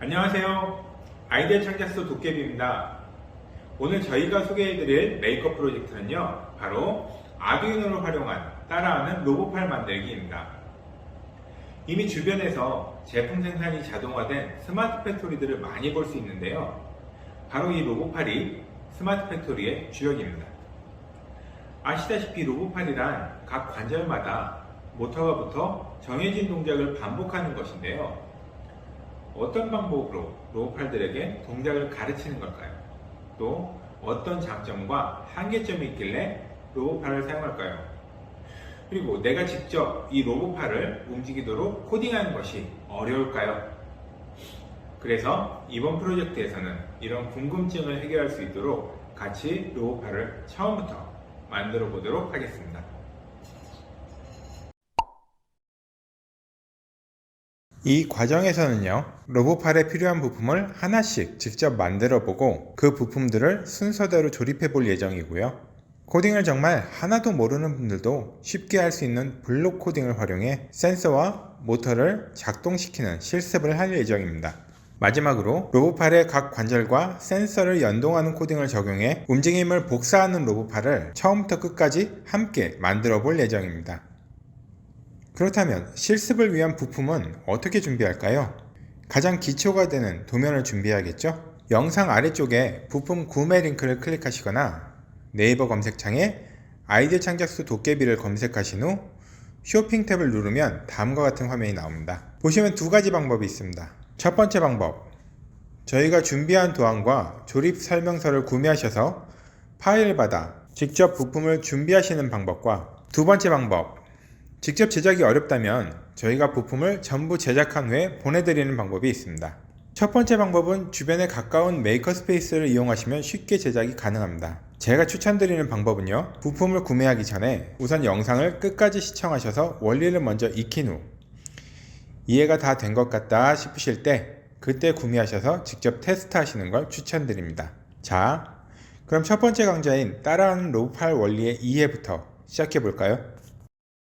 안녕하세요. 아이디어 창작소 도깨비입니다. 오늘 저희가 소개해드릴 메이크업 프로젝트는요, 바로 아두이노를 활용한 따라하는 로봇팔 만들기입니다. 이미 주변에서 제품 생산이 자동화된 스마트 팩토리들을 많이 볼 수 있는데요. 바로 이 로봇팔이 스마트 팩토리의 주역입니다. 아시다시피 로봇팔이란 각 관절마다 모터가 붙어 정해진 동작을 반복하는 것인데요. 어떤 방법으로 로봇팔들에게 동작을 가르치는 걸까요? 또 어떤 장점과 한계점이 있길래 로봇팔을 사용할까요? 그리고 내가 직접 이 로봇팔을 움직이도록 코딩하는 것이 어려울까요? 그래서 이번 프로젝트에서는 이런 궁금증을 해결할 수 있도록 같이 로봇팔을 처음부터 만들어 보도록 하겠습니다. 이 과정에서는요, 로봇팔에 필요한 부품을 하나씩 직접 만들어 보고 그 부품들을 순서대로 조립해 볼 예정이고요. 코딩을 정말 하나도 모르는 분들도 쉽게 할 수 있는 블록 코딩을 활용해 센서와 모터를 작동시키는 실습을 할 예정입니다. 마지막으로 로봇팔의 각 관절과 센서를 연동하는 코딩을 적용해 움직임을 복사하는 로봇팔을 처음부터 끝까지 함께 만들어 볼 예정입니다. 그렇다면 실습을 위한 부품은 어떻게 준비할까요? 가장 기초가 되는 도면을 준비해야겠죠? 영상 아래쪽에 부품 구매 링크를 클릭하시거나 네이버 검색창에 아이디어 창작수 도깨비를 검색하신 후 쇼핑 탭을 누르면 다음과 같은 화면이 나옵니다. 보시면 두 가지 방법이 있습니다. 첫 번째 방법. 저희가 준비한 도안과 조립 설명서를 구매하셔서 파일을 받아 직접 부품을 준비하시는 방법과 두 번째 방법. 직접 제작이 어렵다면 저희가 부품을 전부 제작한 후에 보내드리는 방법이 있습니다. 첫 번째 방법은 주변에 가까운 메이커 스페이스를 이용하시면 쉽게 제작이 가능합니다. 제가 추천드리는 방법은요, 부품을 구매하기 전에 우선 영상을 끝까지 시청하셔서 원리를 먼저 익힌 후 이해가 다 된 것 같다 싶으실 때 그때 구매하셔서 직접 테스트 하시는 걸 추천드립니다. 자, 그럼 첫 번째 강좌인 따라하는 로봇팔 원리의 이해부터 시작해 볼까요?